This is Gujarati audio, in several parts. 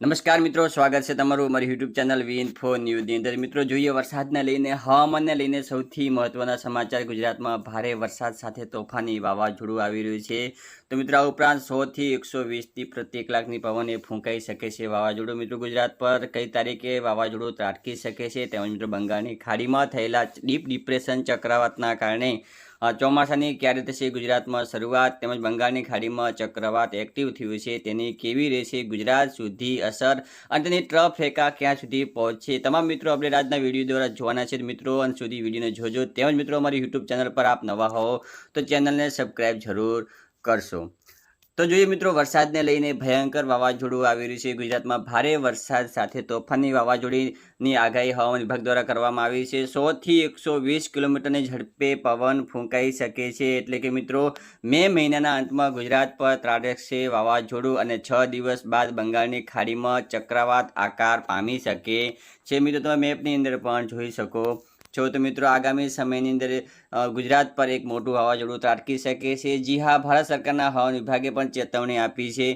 નમસ્કાર મિત્રો, સ્વાગત છે તમારું મારી યુટ્યુબ ચેનલ વી ઇન્ફો ન્યૂઝની અંદર. મિત્રો, જોઈએ વરસાદને લઈને, હવામાનને લઈને સૌથી મહત્વના સમાચાર. ગુજરાતમાં ભારે વરસાદ સાથે તોફાની વાવાઝોડું આવી રહ્યું છે. તો મિત્રો, આ ઉપરાંત સોથી એકસો વીસથી પ્રતિ કલાકની પવન એ ફૂંકાઈ શકે છે વાવાઝોડું. મિત્રો, ગુજરાત પર કઈ તારીખે વાવાઝોડું ત્રાટકી શકે છે? તેમજ મિત્રો, બંગાળની ખાડીમાં થયેલા ડીપ ડિપ્રેશન ચક્રવાતના કારણે ચોમાસાની ક્યારે થશે ગુજરાતમાં શરૂઆત તેમજ બંગાળની ખાડીમાં ચક્રવાત એક્ટિવ થયું છે, તેની કેવી રહેશે ગુજરાત સુધી અસર અને તેની ટ્રફ ફેંકા ક્યાં સુધી પહોંચશે? તમામ મિત્રો આપણે રાજના વીડિયો દ્વારા જોવાના છે. મિત્રો, અંત સુધી વિડીયોને જોજો. તેમજ મિત્રો, અમારી યુટ્યુબ ચેનલ પર આપ નવા હો તો ચેનલને સબસ્ક્રાઈબ જરૂર કરશો. તો જોઈએ મિત્રો, વરસાદને લઈને ભયંકર વાવાઝોડું આવી રહ્યું છે. ગુજરાતમાં ભારે વરસાદ સાથે તોફાની વાવાઝોડીની આગાહી હવામાન વિભાગ દ્વારા કરવામાં આવી છે. સોથી એકસો વીસ કિલોમીટરની ઝડપે પવન ફૂંકાઈ શકે છે. એટલે કે મિત્રો, મે મહિનાના અંતમાં ગુજરાત પર ત્રાટકશે વાવાઝોડું અને છ દિવસ બાદ બંગાળની ખાડીમાં ચક્રવાત આકાર પામી શકે છે. મિત્રો, તમે મેપની અંદર પણ જોઈ શકો. છો તો મિત્રો આગામી સમયની અંદર ગુજરાત પર એક મોટું વાવાઝોડું ત્રાટકી શકે છે. જી હા, ભારત સરકારના હવામાન વિભાગે પણ ચેતવણી આપી છે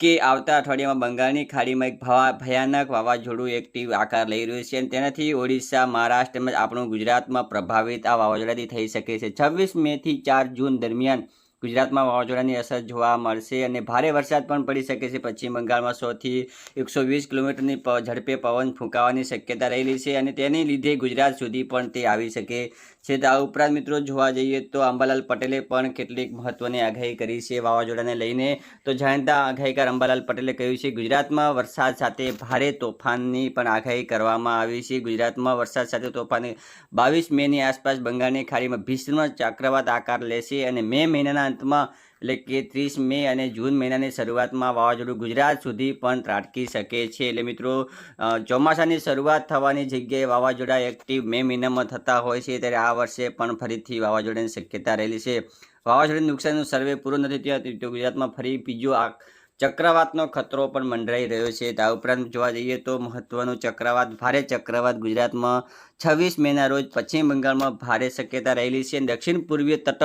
કે આવતા અઠવાડિયામાં બંગાળની ખાડીમાં એક ભયાનક વાવાઝોડું એક્ટિવ આકાર લઈ રહ્યું છે અને તેનાથી ઓડિશા, મહારાષ્ટ્ર તેમજ આપણું ગુજરાતમાં પ્રભાવિત આ વાવાઝોડાથી થઈ શકે છે. છવ્વીસ મેથી ચાર જૂન દરમિયાન ગુજરાતમાં વાવાઝોડાની અસર જોવા મળશે અને ભારે વરસાદ પણ પડી શકે છે. પશ્ચિમ બંગાળમાં સોથી એકસો વીસ કિલોમીટરની ઝડપે પવન ફૂંકાવાની શક્યતા રહેલી છે અને તેને લીધે ગુજરાત સુધી પણ તે આવી શકે છે. આ ઉપરાંત મિત્રો જોવા જઈએ તો અંબાલાલ પટેલે પણ કેટલીક મહત્વની આગાહી કરી છે વાવાઝોડાને લઈને. તો જાણીતા આગાહીકાર અંબાલાલ પટેલે કહ્યું છે, ગુજરાતમાં વરસાદ સાથે ભારે તોફાનની પણ આગાહી કરવામાં આવી છે. ગુજરાતમાં વરસાદ સાથે તોફાની બાવીસ મેની આસપાસ બંગાળની ખાડીમાં ભીષણ ચક્રવાત આકાર લેશે અને મે મહિનાના અંતમાં, એટલે કે ત્રીસ મે અને જૂન મહિનાની શરૂઆતમાં વાવાઝોડું ગુજરાત સુધી પણ ત્રાટકી શકે છે. એટલે મિત્રો ચોમાસાની શરૂઆત થવાની જગ્યાએ વાવાઝોડા એક્ટિવ મે મહિનામાં થતા હોય છે, ત્યારે આ વર્ષે પણ ફરીથી વાવાઝોડાની શક્યતા રહેલી છે. વાવાઝોડાનું નુકસાનનું સર્વે પૂરું નથી થયું ગુજરાતમાં ફરી બીજો આ ચક્રવાતનો ખતરો પણ મંડરાઈ રહ્યો છે. આ ઉપરાંત જોવા જઈએ તો મહત્ત્વનો ચક્રવાત, ભારે ચક્રવાત ગુજરાતમાં છવ્વીસ મેના રોજ પશ્ચિમ બંગાળમાં ભારે શક્યતા રહેલી છે. દક્ષિણ પૂર્વીય તટ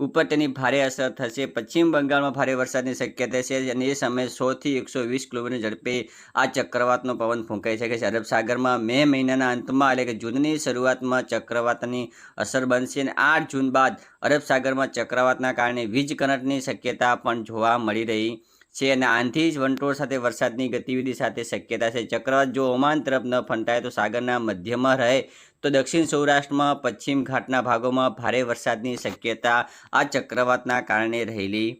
ઉપર તેની ભારે અસર થશે. પશ્ચિમ બંગાળમાં ભારે વરસાદની શક્યતા છે અને એ સમયે સોથી એકસો વીસ કિલોમીટર ઝડપે આ ચક્રવાતનો પવન ફૂંકાઈ શકે છે. અરબ સાગરમાં મે મહિનાના અંતમાં એટલે કે જૂનની શરૂઆતમાં ચક્રવાતની અસર બનશે અને આઠ જૂન બાદ અરબ સાગરમાં ચક્રવાતના કારણે વીજ કરંટની શક્યતા પણ જોવા મળી રહી છે અને આંધી વંટોળ સાથે વરસાદની ગતિવિધિ સાથે શક્યતા છે. ચક્રવાત જો ઓમાન તરફ ન ફંટાય તો સાગરના મધ્યમાં રહે તો દક્ષિણ સૌરાષ્ટ્રમાં પશ્ચિમ ઘાટના ભાગોમાં ભારે વરસાદની શક્યતા આ ચક્રવાતના કારણે રહેલી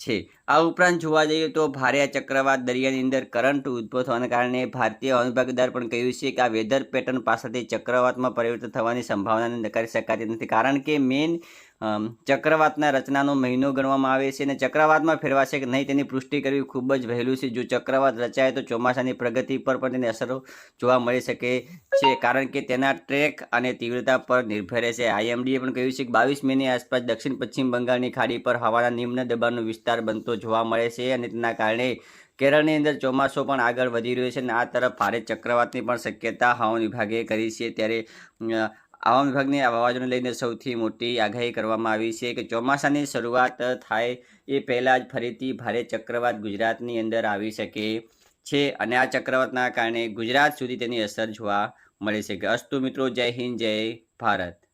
છે. આ ઉપરાંત જોવા જઈએ તો ભારે આ ચક્રવાત દરિયાની અંદર કરંટ ઉદ્ભવ થવાના કારણે ભારતીય હવામાન પણ કહ્યું છે કે આ વેધર પેટર્ન પાસેથી ચક્રવાતમાં પરિવર્તન થવાની સંભાવનાને નકારી શકાતી નથી. કારણ કે મેઇન ચક્રવાતના રચનાનો મહિનો ગણવામાં આવે છે અને ચક્રવાતમાં ફેરવાશે કે નહીં તેની પુષ્ટિ કરવી ખૂબ જ વહેલું છે. જો ચક્રવાત રચાય તો ચોમાસાની પ્રગતિ પર પણ તેની અસરો જોવા મળી શકે છે, કારણ કે તેના ટ્રેક અને તીવ્રતા પર નિર્ભર રહેશે. આઈએમડીએ પણ કહ્યું છે કે બાવીસ મેની આસપાસ દક્ષિણ પશ્ચિમ બંગાળની ખાડી પર હવાના નિમ્ન દબાણનો વિસ્તાર બનતો જોવા મળે છે અને તેના કારણે કેરળની અંદર ચોમાસો પણ આગળ વધી રહ્યો છે અને આ તરફ ભારે ચક્રવાતની પણ શક્યતા હવામાન વિભાગે કરી છે. ત્યારે હવામાન વિભાગની આ વાવાઝોડાને લઈને સૌથી મોટી આગાહી કરવામાં આવી છે કે ચોમાસાની શરૂઆત થાય એ પહેલાં જ ફરીથી ભારે ચક્રવાત ગુજરાતની અંદર આવી શકે છે અને આ ચક્રવાતના કારણે ગુજરાત સુધી તેની અસર જોવા મળી શકે અસ્તુ મિત્રો, જય હિન્દ, જય ભારત.